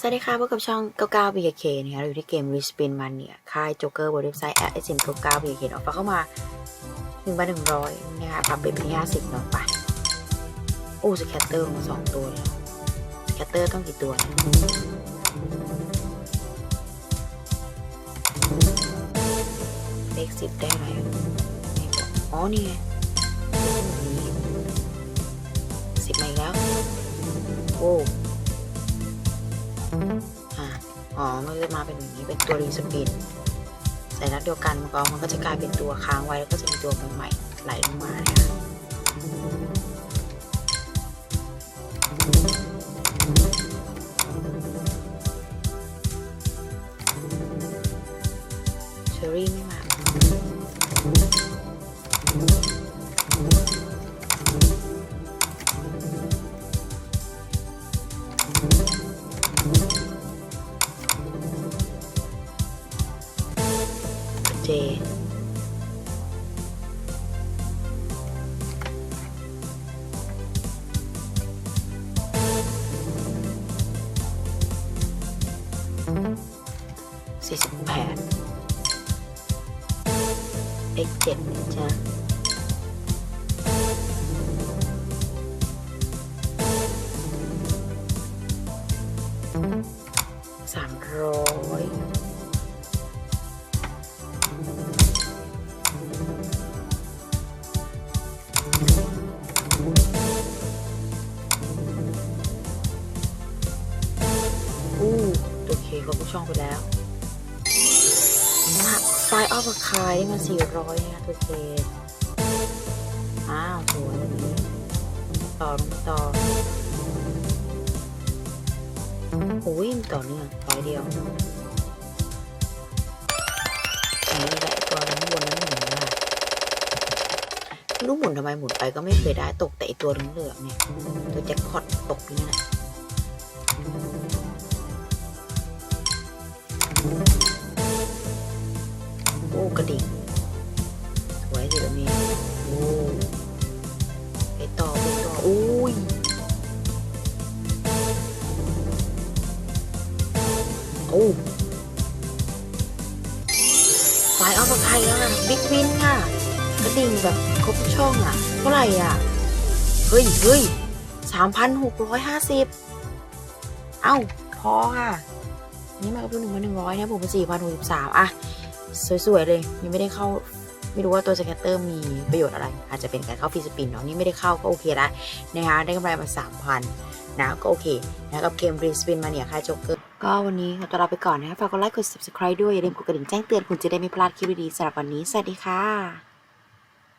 สวัสดีค่ะพบกับช่อง 99 BK นะคะเราอยู่ที่เกม Respin Mania ค่ายโจ๊กเกอร์บนเว็บไซต์ a d s n 99 BKK เนาะฝาเข้ามา1บาท100นะคะปรับเป็นที่50เนาะไปโอ้สแคตเตอร์มาสองตัวเลยสแคตเตอร์ต้องกี่ตัวเนี่ยเลขสิบได้ไรอะไม่บอกอ๋อ นี่ไงสิบมาอีกแล้ว โอ้ มันจะมาเป็นอย่างนี้เป็นตัวรีสปินใส่นัดเดียวกันมันก็มันก็จะกลายเป็นตัวค้างไว้แล้วก็จะมีตัวใหม่ๆไหลลงมานะคะเชอรี่ไม่มา เจสี่สิบแป ตัวเคเขาก็ช่องไปแล้วไฟออฟคายได้มาสี่ร้อยนะตัวเคอ้าวสวยแบบนี้ต่อลงต่อโอ้ยต่อเนื่องร้อยเดียวอันนี้แหละตัวนั้นข้างบนนั้นหมุนว่าไม่รู้หมุนทำไมหมุนไปก็ไม่เคยได้ตกแต่ไอตัวเหลืองๆเนี่ย ตัวแจ็คพอตตกอยู่นั่นแหละ กระดิ่งสวยสิแบบนี้โอ้ไปต่อไปต่ออุ้ยโอ้ไฟออฟไทยแล้วนะบิ๊กวินค่ะกระดิ่งแบบครบช่องอะเท่าไหร่อะ เฮ้ยเฮ้ยสามพันหกร้อยห้าสิบเอ้า พอค่ะ นี่มากับรุ่นหนึ่งพันหนึ่งร้อยนะผมเป็นสี่พันหกสิบสามอะ สวยๆเลยยังไม่ได้เข้าไม่รู้ว่าตัวสแกตเตอร์มีประโยชน์อะไร อาจจะเป็นการเข้าฟรีสปินเนาะนี่ไม่ได้เข้าก็โอเคละนะคะได้กำไรมา 3,000 นะก็โอเคนะกับเกมฟรีสปินมาเนี่ยค่ะจ๊กเกอร์ก็วันนี้ขอตัวลาไปก่อนนะคะฝากกดไลค์กด subscribe ด้วย อย่าลืมกดกระดิ่งแจ้งเตือนคุณจะได้ไม่พลาดคลิปดีๆสำหรับวันนี้ สวัสดีค่ะ